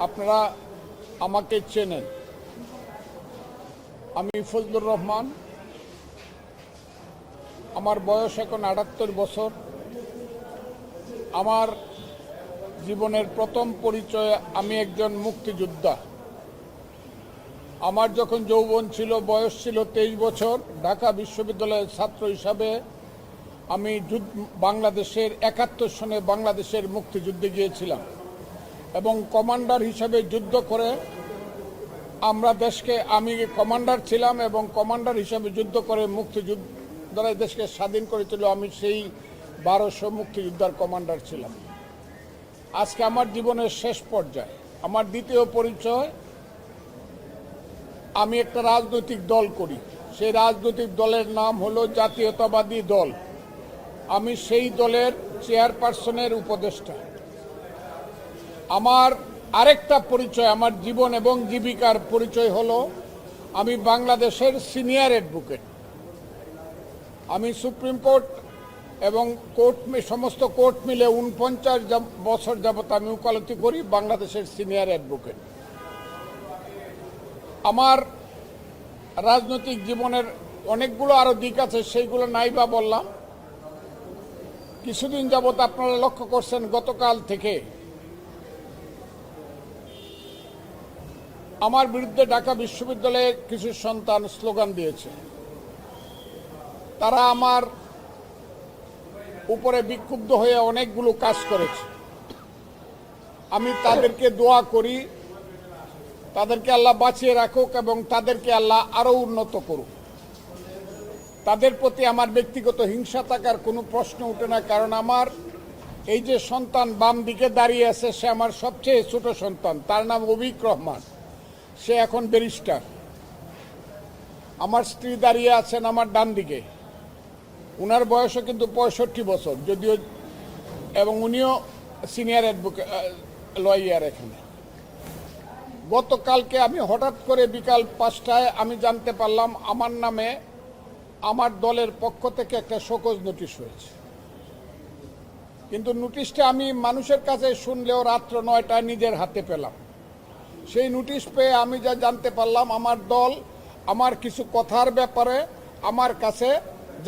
আপনারা আমাকে চেনেন। আমি ফজলুর রহমান। আমার বয়স এখন আটাত্তর বছর। আমার জীবনের প্রথম পরিচয় আমি একজন মুক্তিযোদ্ধা। আমার যখন যৌবন ছিল, বয়স ছিল তেইশ বছর। ঢাকা বিশ্ববিদ্যালয়ের ছাত্র হিসাবে আমি বাংলাদেশের একাত্তর সনে বাংলাদেশের মুক্তিযুদ্ধে গিয়েছিলাম। এবং কমান্ডার হিসাবে যুদ্ধ করে আমরা দেশকে, আমি কমান্ডার ছিলাম এবং কমান্ডার হিসাবে যুদ্ধ করে মুক্তিযুদ্ধরা দেশকে স্বাধীন করেছিল আমি সেই বারোশো মুক্তিযোদ্ধার কমান্ডার ছিলাম। আজকে আমার জীবনের শেষ পর্যায়ে, আমার দ্বিতীয় পরিচয়, আমি একটা রাজনৈতিক দল করি। সেই রাজনৈতিক দলের নাম হলো জাতীয়তাবাদী দল। আমি সেই দলের চেয়ারপারসনের উপদেষ্টা। আমার আরেকটা পরিচয়, আমার জীবন এবং জীবিকার পরিচয় হলো, আমি বাংলাদেশের সিনিয়র অ্যাডভোকেট। আমি সুপ্রিম কোর্ট এবং কোর্ট সমস্ত কোর্ট মিলে উনপঞ্চাশ বছর যাবত আমি উকালতি করি বাংলাদেশের সিনিয়র অ্যাডভোকেট। আমার রাজনৈতিক জীবনের অনেকগুলো আরও দিক আছে, সেইগুলো নাই বা বললাম। কিছুদিন যাবত আপনারা লক্ষ্য করছেন, গতকাল থেকে আমার বিরুদ্ধে ঢাকা বিশ্ববিদ্যালয়ে কিছু সন্তান স্লোগান দিয়েছে। তারা আমার উপরে বিক্ষুব্ধ হয়ে অনেকগুলো কাজ করেছে। আমি তাদেরকে দোয়া করি, তাদেরকে আল্লাহ বাঁচিয়ে রাখুক এবং তাদেরকে আল্লাহ আরও উন্নত করুক। তাদের প্রতি আমার ব্যক্তিগত হিংসা থাকার কোনো প্রশ্ন ওঠে না, কারণ আমার এই যে সন্তান বাম দিকে দাঁড়িয়ে আছে, সে আমার সবচেয়ে ছোট সন্তান, তার নাম অভিক রহমান। সে এখন ব্যারিস্টার। আমার স্ত্রী দাঁড়িয়ে আছেন আমার ডান দিকে। উনার বয়সও কিন্তু পঁয়ষট্টি বছর, যদিও এবং উনিও সিনিয়র অ্যাডভোকেট লয়ার এখানে। গতকালকে আমি হঠাৎ করে বিকাল পাঁচটায় আমি জানতে পারলাম আমার নামে আমার দলের পক্ষ থেকে একটা শোকজ নোটিশ হয়েছে। কিন্তু নোটিশটা আমি মানুষের কাছে শুনলেও রাত্র নয়টায় নিজের হাতে পেলাম। সেই নোটিশ পেয়ে আমি যা জানতে পারলাম, আমার দল আমার কিছু কথার ব্যাপারে আমার কাছে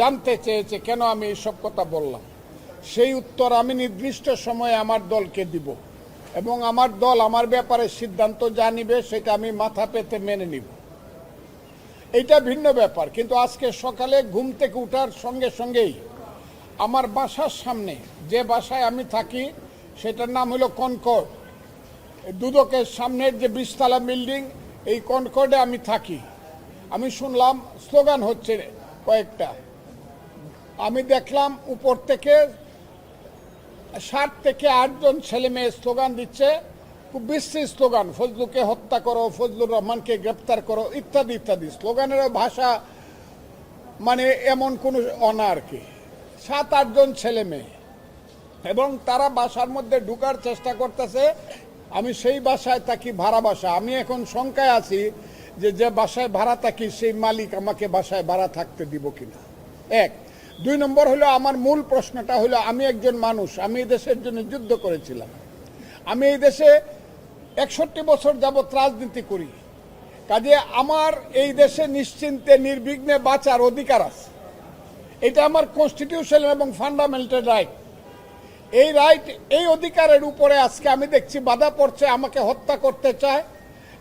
জানতে চেয়েছে, কেন আমি এইসব কথা বললাম? সেই উত্তর আমি নির্দিষ্ট সময়ে আমার দলকে দিব এবং আমার দল আমার ব্যাপারে সিদ্ধান্ত যা নিবে সেটা আমি মাথা পেতে মেনে নিব। এটা ভিন্ন ব্যাপার, কিন্তু আজকে সকালে ঘুম থেকে উঠার সঙ্গে সঙ্গেই আমার বাসার সামনে যে বাসায় আমি থাকি, সেটার নাম হলো কনকর্ড দুদকের সামনের যে বিশতলা বিল্ডিং, এই কনকর্ডে আমি থাকি। আমি শুনলাম স্লোগান হচ্ছে কয়েকটা। আমি দেখলাম উপর থেকে ষাট থেকে আটজন ছেলে মেয়ে স্লোগান দিচ্ছে। খুব বিশ্রী স্লোগান, ফজলুকে হত্যা করো, ফজলুর রহমানকে গ্রেপ্তার করো, ইত্যাদি ইত্যাদি। স্লোগানের ভাষা মানে এমন কোনো অনা আর কি সাত আটজন ছেলে মেয়ে। এবং তারা বাসার মধ্যে ঢুকার চেষ্টা করতেছে আমি সেই বাসায় থাকি, ভাড়া বাসা। আমি এখন শঙ্কায় আছি যে যে বাসায় ভাড়া থাকি, সেই মালিক আমাকে বাসায় ভাড়া থাকতে দিব কিনা। এক। দুই নম্বর হলো, আমার মূল প্রশ্নটা হলো, আমি একজন মানুষ, আমি এই দেশের জন্য যুদ্ধ করেছিলাম। আমি এই দেশে একষট্টি বছর যাবৎ রাজনীতি করি। কাজে আমার এই দেশে নিশ্চিন্তে, নির্বিঘ্নে বাঁচার অধিকার আছে। এটা আমার কনস্টিটিউশন এবং ফান্ডামেন্টাল রাইট এই রাইট এই অধিকারের উপরে আজকে আমি দেখছি বাধা পড়ছে, আমাকে হত্যা করতে চায়।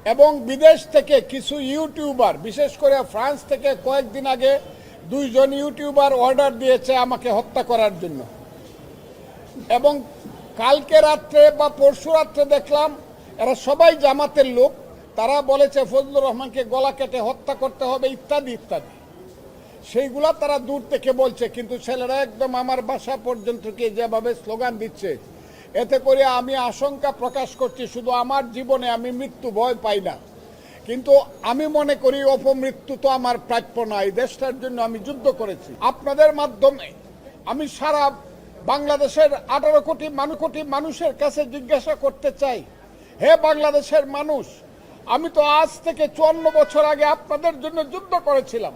এবং বিদেশ থেকে কিছু ইউটিউবার, বিশেষ করে ফ্রান্স থেকে কয়েকদিন আগে দুইজন ইউটিউবার অর্ডার দিয়েছে আমাকে হত্যা করার জন্য। এবং কালকে রাত্রে বা পরশু রাত্রে দেখলাম, এরা সবাই জামাতের লোক, তারা বলেছে, ফজলুর রহমানকে গলা কেটে হত্যা করতে হবে, ইত্যাদি ইত্যাদি। সেইগুলা তারা দূর থেকে বলছে, কিন্তু ছেলেরা একদম আমার বাসা পর্যন্ত গিয়ে যেভাবে স্লোগান দিচ্ছে, এতে করে আমি আশঙ্কা প্রকাশ করছি, শুধু আমার জীবনে আমি মৃত্যু ভয় পাই না। কিন্তু আমি মনে করি অপমৃত্যু তো আমার প্রাপ্য না, এই দেশটার জন্য আমি যুদ্ধ করেছি। আপনাদের মাধ্যমে আমি সারা বাংলাদেশের আঠারো কোটি মানুষ কোটি মানুষের কাছে জিজ্ঞাসা করতে চাই, হে বাংলাদেশের মানুষ, আমি তো আজ থেকে চুয়ান্ন বছর আগে আপনাদের জন্য যুদ্ধ করেছিলাম।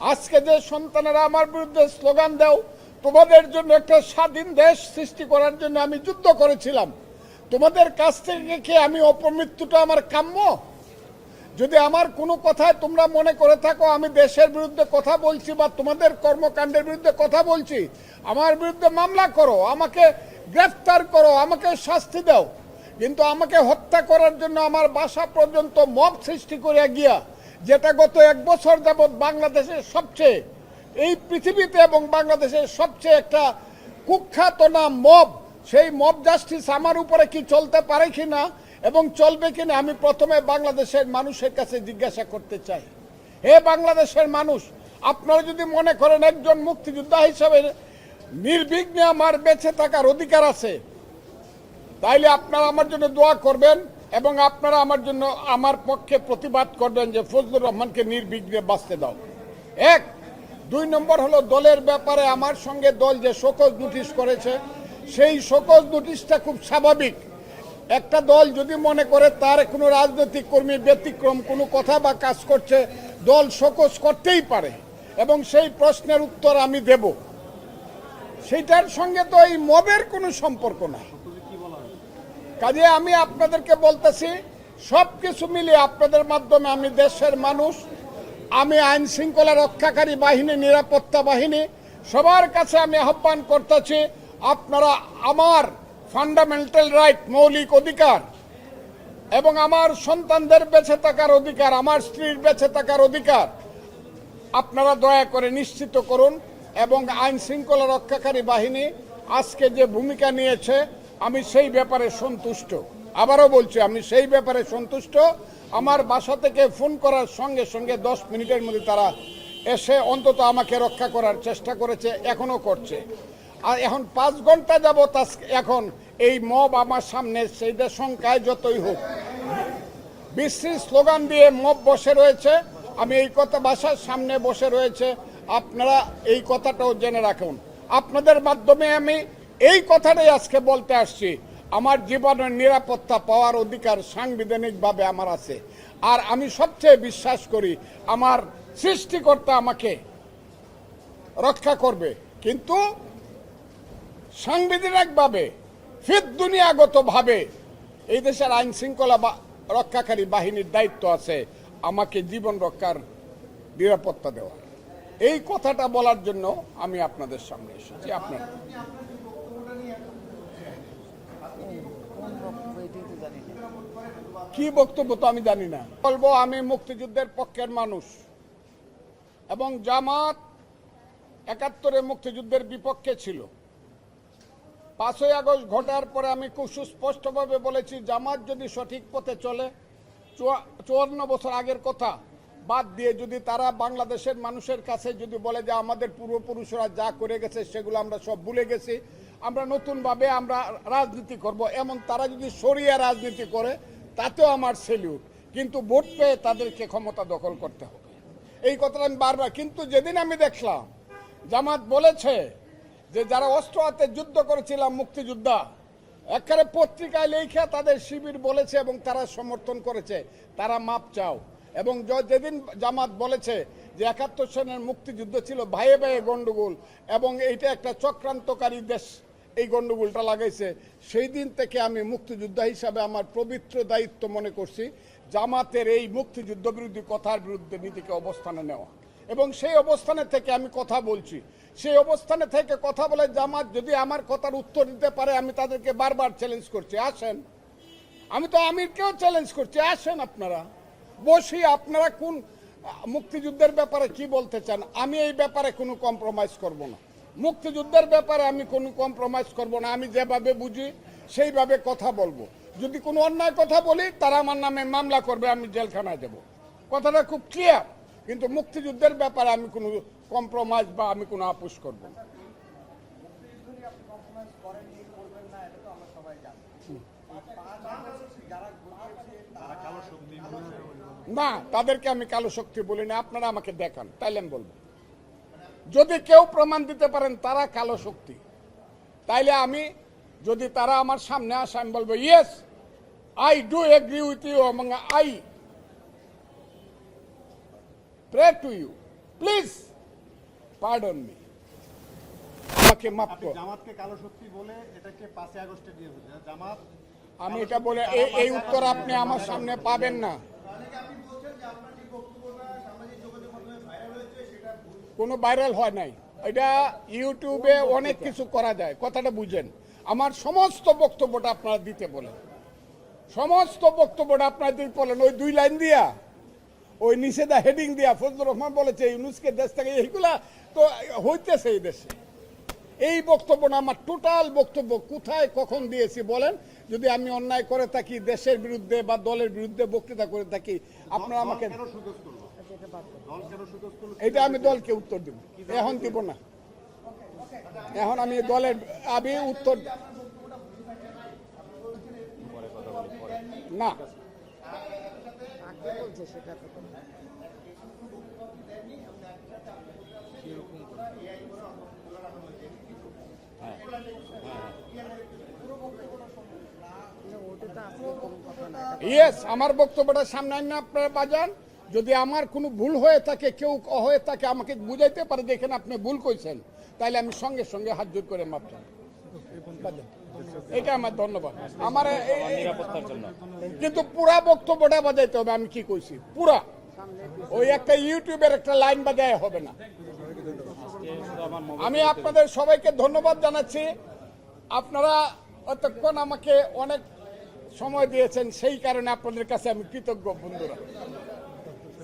আজকে যে সন্তানেরা আমার বিরুদ্ধে স্লোগান দাও, তোমাদের জন্য একটা স্বাধীন দেশ সৃষ্টি করার জন্য আমি যুদ্ধ করেছিলাম। তোমাদের কাছ থেকে কি আমি অপমৃত্যুটা আমার কাম্য? যদি আমার কোনো কথায় তোমরা মনে করে থাকো, আমি দেশের বিরুদ্ধে কথা বলছি বা তোমাদের কর্মকাণ্ডের বিরুদ্ধে কথা বলছি, আমার বিরুদ্ধে মামলা করো, আমাকে গ্রেফতার করো, আমাকে শাস্তি দাও। কিন্তু আমাকে হত্যা করার জন্য আমার বাসা পর্যন্ত মব সৃষ্টি করে গিয়া যেটা গত এক বছর যাবৎ বাংলাদেশের সবচেয়ে, এই পৃথিবীতে এবং বাংলাদেশের সবচেয়ে একটা কুখ্যাত নাম মব। সেই মব জাস্টিস আমার উপরে কি চলতে পারে কিনা এবং চলবে কিনা আমি প্রথমে বাংলাদেশের মানুষের কাছে জিজ্ঞাসা করতে চাই। হে বাংলাদেশের মানুষ, আপনারা যদি মনে করেন একজন মুক্তিযোদ্ধা হিসাবে নির্বিঘ্নে আমার বেঁচে থাকার অধিকার আছে, তাইলে আপনারা আমার জন্য দোয়া করবেন। এবং আপনারা আমার জন্য আমার পক্ষে প্রতিবাদ করবেন যে ফজলুর রহমানকে নির্বিঘ্নে বাঁচতে দাও। এক, দুই নম্বর হলো দলের ব্যাপারে আমার সঙ্গে দল যে শোকজ নোটিশ করেছে, সেই শোকজ নোটিশটা খুব স্বাভাবিক। একটা দল যদি মনে করে তার কোনো রাজনৈতিক কর্মী ব্যতিক্রম, কোনো কথা বা কাজ করছে, দল শোকজ করতেই পারে এবং সেই প্রশ্নের উত্তর আমি দেব। সেইটার সঙ্গে তো এই মবের কোনো সম্পর্ক নাই। কাজে আমি আপনাদেরকে বলতেছি সব কিছু মিলিয়ে আপনাদের মাধ্যমে আমি দেশের মানুষ, আমি আইন শৃঙ্খলা রক্ষাকারী বাহিনী, নিরাপত্তা বাহিনী, সবার কাছে আমি আহ্বান করতেছি, আপনারা আমার ফান্ডামেন্টাল রাইট মৌলিক অধিকার এবং আমার সন্তানদের বেঁচে থাকার অধিকার, আমার স্ত্রীর বেঁচে থাকার অধিকার আপনারা দয়া করে নিশ্চিত করুন এবং আইন শৃঙ্খলা রক্ষাকারী বাহিনী আজকে যে ভূমিকা নিয়েছে আমি সেই ব্যাপারে সন্তুষ্ট। আবারও বলছি, আমি সেই ব্যাপারে সন্তুষ্ট। আমার বাসা থেকে ফোন করার সঙ্গে সঙ্গে দশ মিনিটের মধ্যে তারা এসে অন্তত আমাকে রক্ষা করার চেষ্টা করেছে এখনও করছে। আর এখন পাঁচ ঘণ্টা আজকে এখন এই মব আমার সামনে সেইটা সংখ্যায় যতই হোক। বিশ্রী স্লোগান দিয়ে মব বসে রয়েছে। আমি এই কথা বাসার সামনে বসে রয়েছে। আপনারা এই কথাটাও জেনে রাখুন। আপনাদের মাধ্যমে আমি এই কথাটাই আজকে বলতে আসছি। আমার জীবনের নিরাপত্তা পাওয়ার অধিকার সাংবিধানিকভাবে আমার আছে। আর আমি সবচেয়ে বিশ্বাস করি, আমার সৃষ্টিকর্তা আমাকে রক্ষা করবে। কিন্তু সাংবিধানিকভাবে ফির দুনিয়াগতভাবে এই দেশের আইন শৃঙ্খলা রক্ষাকারী বাহিনীর দায়িত্ব আছে আমাকে জীবন রক্ষার নিরাপত্তা দেওয়া এই কথাটা বলার জন্য আমি আপনাদের সামনে এসেছি। আপনার কোন বক্তব্য এটাই তো জানি না কি বক্তব্য তো আমি জানি না। বলব, আমি মুক্তিযুদ্ধের পক্ষের মানুষ এবং জামাত একাত্তরে মুক্তিযুদ্ধের বিপক্ষে ছিল। পাঁচই আগস্ট ঘটার পরে আমি খুব সুস্পষ্টভাবে বলেছি, জামাত যদি সঠিক পথে চলে চুয়ান্ন বছর আগের কথা বাদ দিয়ে যদি তারা বাংলাদেশের মানুষের কাছে যদি বলে যে আমাদের পূর্বপুরুষরা যা করে গেছে সেগুলো আমরা সব ভুলে গেছি আমরা নতুনভাবে আমরা রাজনীতি করব। এমন তারা যদি সরিয়ে রাজনীতি করে, তাতেও আমার সেলিউট কিন্তু ভোট পেয়ে তাদেরকে ক্ষমতা দখল করতে হবে। এই কথাটা আমি বারবার কিন্তু যেদিন আমি দেখলাম, জামাত বলেছে যে যারা অস্ত্র হাতে যুদ্ধ করেছিলাম, মুক্তিযোদ্ধা, একেবারে পত্রিকায় লেখা তাদের শিবির বলেছে এবং তারা সমর্থন করেছে, তারা মাপ চাও। এবং যেদিন জামাত বলেছে যে একাত্তর সনের মুক্তিযুদ্ধ ছিল, ভাইয়ে ভাইয়ে গন্ডগোল, এবং এইটা একটা চক্রান্তকারী দেশ এই গন্ডগোলটা লাগাইছে সেই দিন থেকে আমি মুক্তিযোদ্ধা হিসাবে আমার পবিত্র দায়িত্ব মনে করছি, জামাতের এই মুক্তিযুদ্ধ বিরোধী কথার বিরুদ্ধে নীতিকে অবস্থানে নেওয়া। এবং সেই অবস্থানে থেকে আমি কথা বলছি। সেই অবস্থানে থেকে কথা বলে জামাত যদি আমার কথার উত্তর দিতে পারে, আমি তাদেরকে বারবার চ্যালেঞ্জ করছি। আসেন। আমি তো আমিরকেও চ্যালেঞ্জ করছি। আসেন আপনারা। বসি আপনারা কোন মুক্তিযুদ্ধের ব্যাপারে কি বলতে চান? আমি এই ব্যাপারে কোনো কম্প্রোমাইজ করব না। মুক্তিযুদ্ধের ব্যাপারে আমি কোনো কম্প্রোমাইজ করব না আমি যেভাবে বুঝি সেইভাবে কথা বলব। যদি কোনো অন্যায় কথা বলি তারা আমার নামে মামলা করবে আমি জেলখানায় যাব। কথাটা খুব ক্লিয়ার কিন্তু মুক্তিযুদ্ধের ব্যাপারে আমি কোনো কম্প্রোমাইজ বা আমি কোনো আপোষ করব না। না তাদেরকে আমি কালো শক্তি বলি না আপনারা আমাকে দেখান তাইলে আমি বলব। যদি কেউ প্রমাণ দিতে পারেন তারা কালো শক্তি তাইলে আমি যদি তারা আমার সামনে আসে আমি বলব yes I do agree with you এবং I pray to you please pardon me আমাকে মাফ আপনি কর। জামাতকে কালো শক্তি বলে এটাকে পাঁচই আগস্টে দিয়ে হচ্ছে জামাত আমি এটা বলে এই- এই উত্তর আপনি আমার সামনে পাবেন না। কোনো ভাইরাল হয় নাই। এটা ইউটিউবে অনেক কিছু করা যায় কথাটা বুঝেন। আমার সমস্ত বক্তব্যটা আপনারা দিতে বলেন। সমস্ত বক্তব্যটা আপনারা দিতে বলেন ওই দুই লাইন দিয়া ওই নিষেধা হেডিং দিয়া ফজলুর রহমান বলেছে ইউনুসকে দেশ থেকে এইগুলা তো হইতেছে এই দেশে। এই বক্তব্য না আমার টোটাল বক্তব্য কোথায় কখন দিয়েছি বলেন। যদি আমি অন্যায় করে থাকি দেশের বিরুদ্ধে বা দলের বিরুদ্ধে বক্তৃতা করে থাকি আপনারা আমাকে এটা আমি দলকে উত্তর দিব। এখন দিব না। এখন আমি দলের আমি উত্তর না না, না ইয়েস আমার বক্তব্যটা সামনে আইন আপনারা বাজান। যদি আমার কোনো ভুল হয়ে থাকে, কেউ হয়ে থাকে, আমাকে বুঝাইতে পারে যে এখানে আপনি ভুল কইছেন তাহলে আমি সঙ্গে সঙ্গে হাত জোর করে মাপ চাই। এটা আমার ধন্যবাদ। আমার কিন্তু পুরা বক্তব্যটা বাজাইতে হবে, আমি কি কইছি? পুরা। ওই একটা ইউটিউবের একটা লাইন বাজায় হবে না। আমি আপনাদের সবাইকে ধন্যবাদ জানাচ্ছি। আপনারা এতক্ষণ আমাকে অনেক সময় দিয়েছেন, সেই কারণে আপনাদের কাছে আমি কৃতজ্ঞ বন্ধুরা।